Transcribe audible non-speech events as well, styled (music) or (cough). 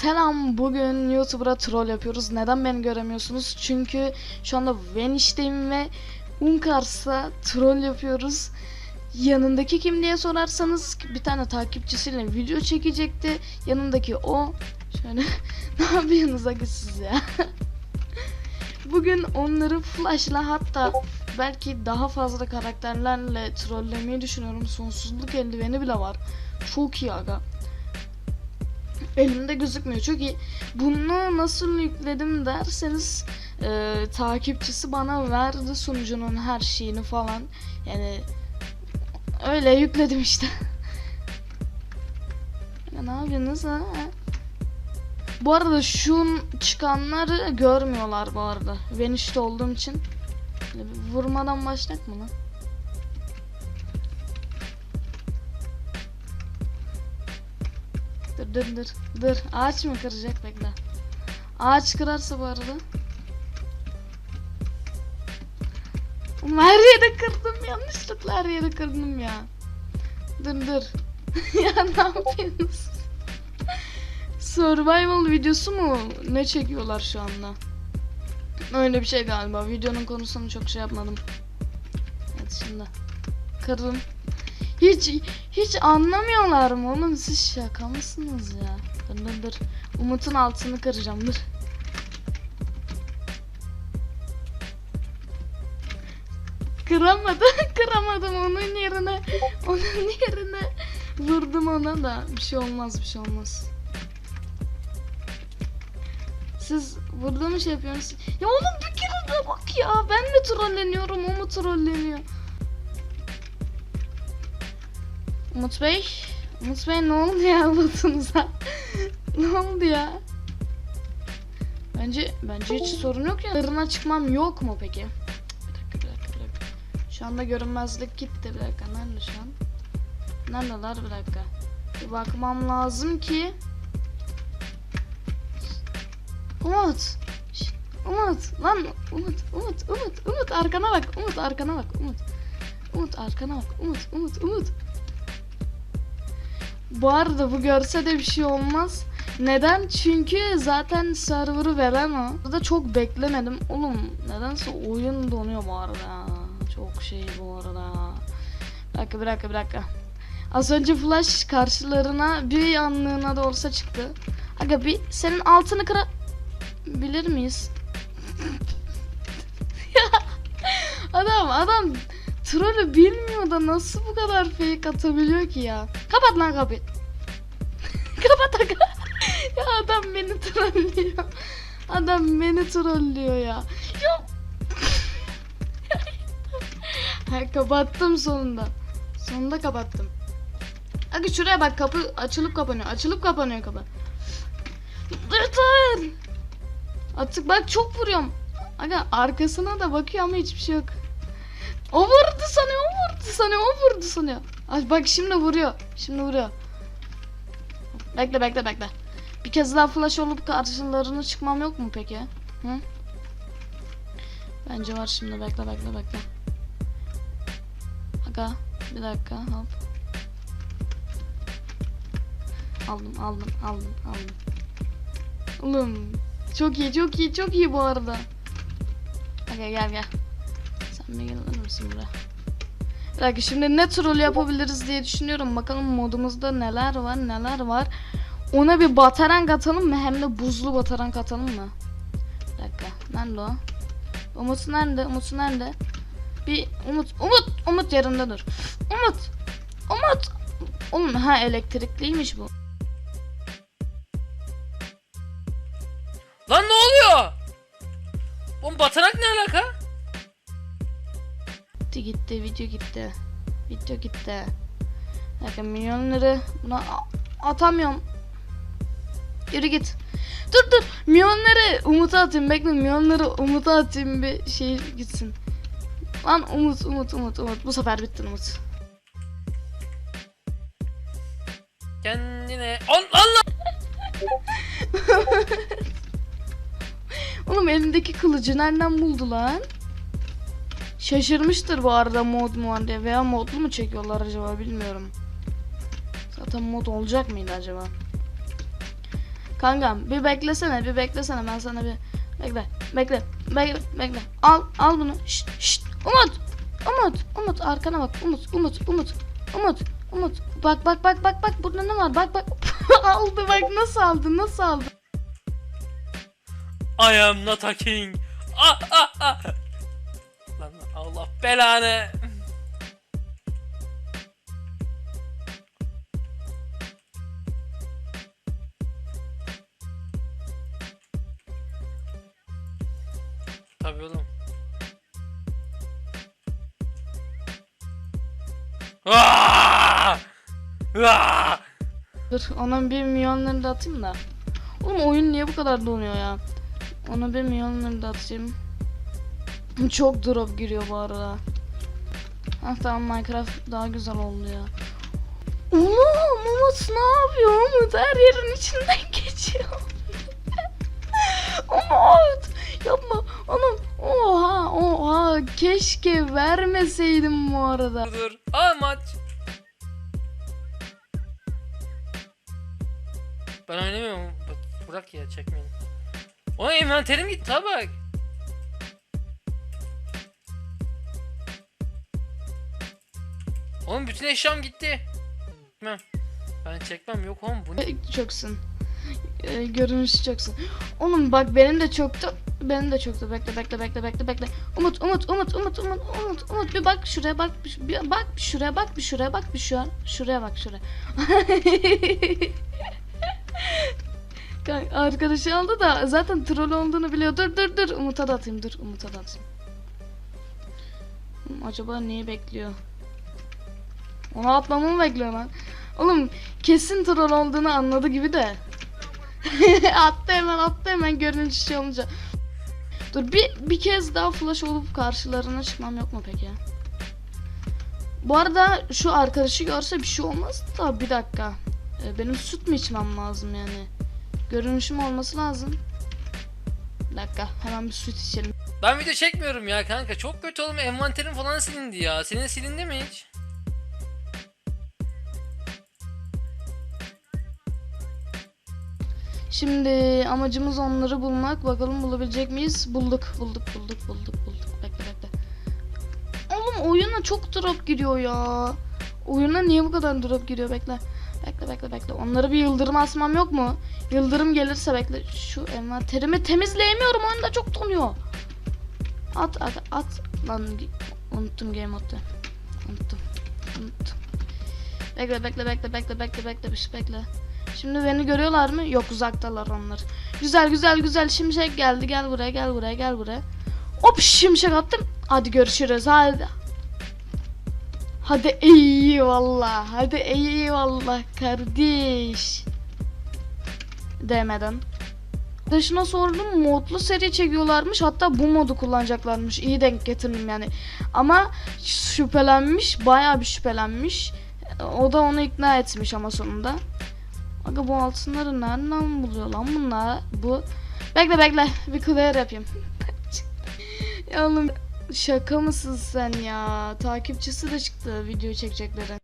Selam bugün YouTuber'a troll yapıyoruz. Neden beni göremiyorsunuz? Çünkü şu anda Vanish'teyim ve Unkars'ta troll yapıyoruz. Yanındaki kim diye sorarsanız bir tane takipçisiyle video çekecekti. Yanındaki o. Şöyle (laughs) ne yapıyorsunuz aga siz ya? (laughs) Bugün onları flashla hatta belki daha fazla karakterlerle trollemeyi düşünüyorum. Sonsuzluk eldiveni bile var. Çok iyi aga. Elimde gözükmüyor. Çok iyi. Bunu nasıl yükledim derseniz e, takipçisi bana verdi sunucunun her şeyini falan. Yani öyle yükledim işte. (laughs) ya ne yapıyorsunuz ha? Bu arada şu çıkanları görmüyorlar bu arada. Ben işte olduğum için. Vurmadan başlayak mı lan? Dur dur dur. Dur. Ağaç mı kıracak bekle. Ağaç kırarsa bu arada. Her yere kırdım yanlışlıkla her yere kırdım ya. Dur dur. (laughs) ya ne yapıyorsunuz? Survival videosu mu? Ne çekiyorlar şu anda? Öyle bir şey galiba. Videonun konusunu çok şey yapmadım. Evet şimdi. Kırdım. Hiç hiç anlamıyorlar mı oğlum siz şaka mısınız ya? Dur dur dur. Umut'un altını kıracağım dur. Kıramadım, (laughs) kıramadım onun yerine. Onun yerine vurdum ona da. Bir şey olmaz, bir şey olmaz. Siz burada mı şey yapıyorsunuz? Ya oğlum bir kere de bak ya. Ben mi trolleniyorum, o mu trolleniyor? Umut Bey, Umut Bey ne oldu ya (laughs) botunuza? ne oldu ya? Bence bence hiç sorun yok ya. Irına çıkmam yok mu peki? Bir dakika, bir dakika, bir dakika. Şu anda görünmezlik gitti. Bir dakika, nerede şu an? Neredeler? Bir dakika. Bir bakmam lazım ki. Umut. Umut. Lan Umut, Umut, Umut, Umut arkana bak. Umut arkana bak. Umut. Umut arkana bak. Umut, Umut, Umut. Bu arada bu görse de bir şey olmaz. Neden? Çünkü zaten server'ı veren o. Burada çok beklemedim. Oğlum nedense oyun donuyor bu arada. Çok şey bu arada. Bir dakika bir dakika bir dakika. Az önce flash karşılarına bir anlığına da olsa çıktı. Aga bir senin altını kıra... Bilir miyiz? (laughs) Adam adam trollü bilmiyor da nasıl bu kadar fake atabiliyor ki ya? Kapat lan kapıyı. (laughs) Kapat aga. (laughs) ya adam beni trollüyor. Adam beni trollüyor ya. Ya. (laughs) ha, kapattım sonunda. Sonunda kapattım. Aga şuraya bak kapı açılıp kapanıyor. Açılıp kapanıyor kapı. Dur. Artık bak çok vuruyorum. Aga arkasına da bakıyor ama hiçbir şey yok. O vurdu sanıyor, o vurdu sanıyor, o vurdu sanıyor. Ay bak şimdi vuruyor. Şimdi vuruyor. Bekle bekle bekle. Bir kez daha flash olup karşılarına çıkmam yok mu peki? Hı? Bence var şimdi bekle bekle bekle. Aga bir dakika hop. Aldım aldım aldım aldım. Oğlum çok iyi çok iyi çok iyi bu arada. Aga gel gel. Bir gelir misin buraya? Bir dakika şimdi ne troll yapabiliriz diye düşünüyorum. Bakalım modumuzda neler var neler var. Ona bir bataran atalım mı? Hem de buzlu bataran atalım mı? Bir dakika. Nerede o? Umut nerede? Umut nerede? Bir Umut Umut Umut yerinde dur. Umut Umut Oğlum ha elektrikliymiş bu. Lan ne oluyor? Oğlum batarak ne alaka? Gitti gitti video gitti. Video gitti. Dakika milyonları buna atamıyorum. Yürü git. Dur dur. Milyonları Umut'a atayım. Bekle milyonları Umut'a atayım bir şey gitsin. Lan Umut Umut Umut Umut. Bu sefer bittin Umut. Kendine... An Allah! (laughs) Oğlum elindeki kılıcı nereden buldu lan? Şaşırmıştır bu arada mod mu var diye veya modlu mu çekiyorlar acaba bilmiyorum. Zaten mod olacak mıydı acaba? Kankam bir beklesene bir beklesene. Ben sana bir bekle bekle bekle bekle. Al al bunu. Şşt şşt. Umut Umut Umut. Arkana bak. Umut Umut Umut Umut Umut. Bak bak bak bak bak. Burada ne var? Bak bak. (laughs) Aldı bak. Nasıl aldı? Nasıl aldı? I am not a king. Ah ah ah. Allah belanı. Tabii oğlum. Aa! Aa! dur ona bir milyonları da atayım da Oğlum oyun niye bu kadar donuyor ya ona bir milyonları da atayım çok drop giriyor bu arada Ah tamam Minecraft daha güzel oldu ya Oğlum Umut ne yapıyor Umut her yerin içinden (laughs) geçiyor Umut yapma oğlum oha oha keşke vermeseydim bu arada Dur. Aa. Ben oynamıyorum. Bırak ya çekmeyin. O envanterim gitti ha bak. Oğlum bütün eşyam gitti. Çekmem. Ben çekmem yok oğlum bu ne? çöksün ee, görünüşü oğlum bak benim de çöktü benim de çöktü bekle bekle bekle bekle bekle Umut Umut Umut Umut Umut Umut Umut bir bak şuraya bak bir, bir bak şuraya bak bir şuraya bak bir şu an şuraya bak şuraya (laughs) Arkadaşı aldı da zaten troll olduğunu biliyor. Dur dur dur. Umut'a da atayım. Dur Umut'a da atayım. Acaba neyi bekliyor? Onu atmamı mı bekliyor lan? Oğlum kesin troll olduğunu anladı gibi de. (laughs) attı hemen attı hemen görünüş şey olunca. Dur bir, bir kez daha flash olup karşılarına çıkmam yok mu peki? Bu arada şu arkadaşı görse bir şey olmaz da bir dakika. Ee, Benim süt mü içmem lazım yani? Görünüşüm olması lazım. Bir dakika hemen bir süt içelim. Ben video çekmiyorum ya kanka. Çok kötü oğlum envanterim falan silindi ya. Senin silindi mi hiç? Şimdi amacımız onları bulmak. Bakalım bulabilecek miyiz? Bulduk, bulduk, bulduk, bulduk, bulduk. Bekle, bekle. Oğlum oyuna çok drop giriyor ya. Oyuna niye bu kadar drop giriyor? Bekle. Bekle, bekle, bekle. Onları bir yıldırım asmam yok mu? Yıldırım gelirse bekle. Şu envanterimi temizleyemiyorum. Oyunda çok donuyor. At, at, at. Lan unuttum game modu. Unuttum. Unuttum. Bekle, bekle, bekle, bekle, bekle, bekle, şey bekle. Şimdi beni görüyorlar mı? Yok uzaktalar onlar. Güzel güzel güzel şimşek geldi. Gel buraya gel buraya gel buraya. Hop şimşek attım. Hadi görüşürüz hadi. Hadi eyvallah. Hadi eyvallah kardeş. Demeden. Arkadaşına sordum modlu seri çekiyorlarmış hatta bu modu kullanacaklarmış iyi denk getirdim yani ama şüphelenmiş bayağı bir şüphelenmiş o da onu ikna etmiş ama sonunda Aga bu altınları nereden buluyor lan bunlar? Bu bekle bekle bir clear yapayım. (laughs) ya oğlum şaka mısın sen ya? Takipçisi de çıktı video çekecekleri.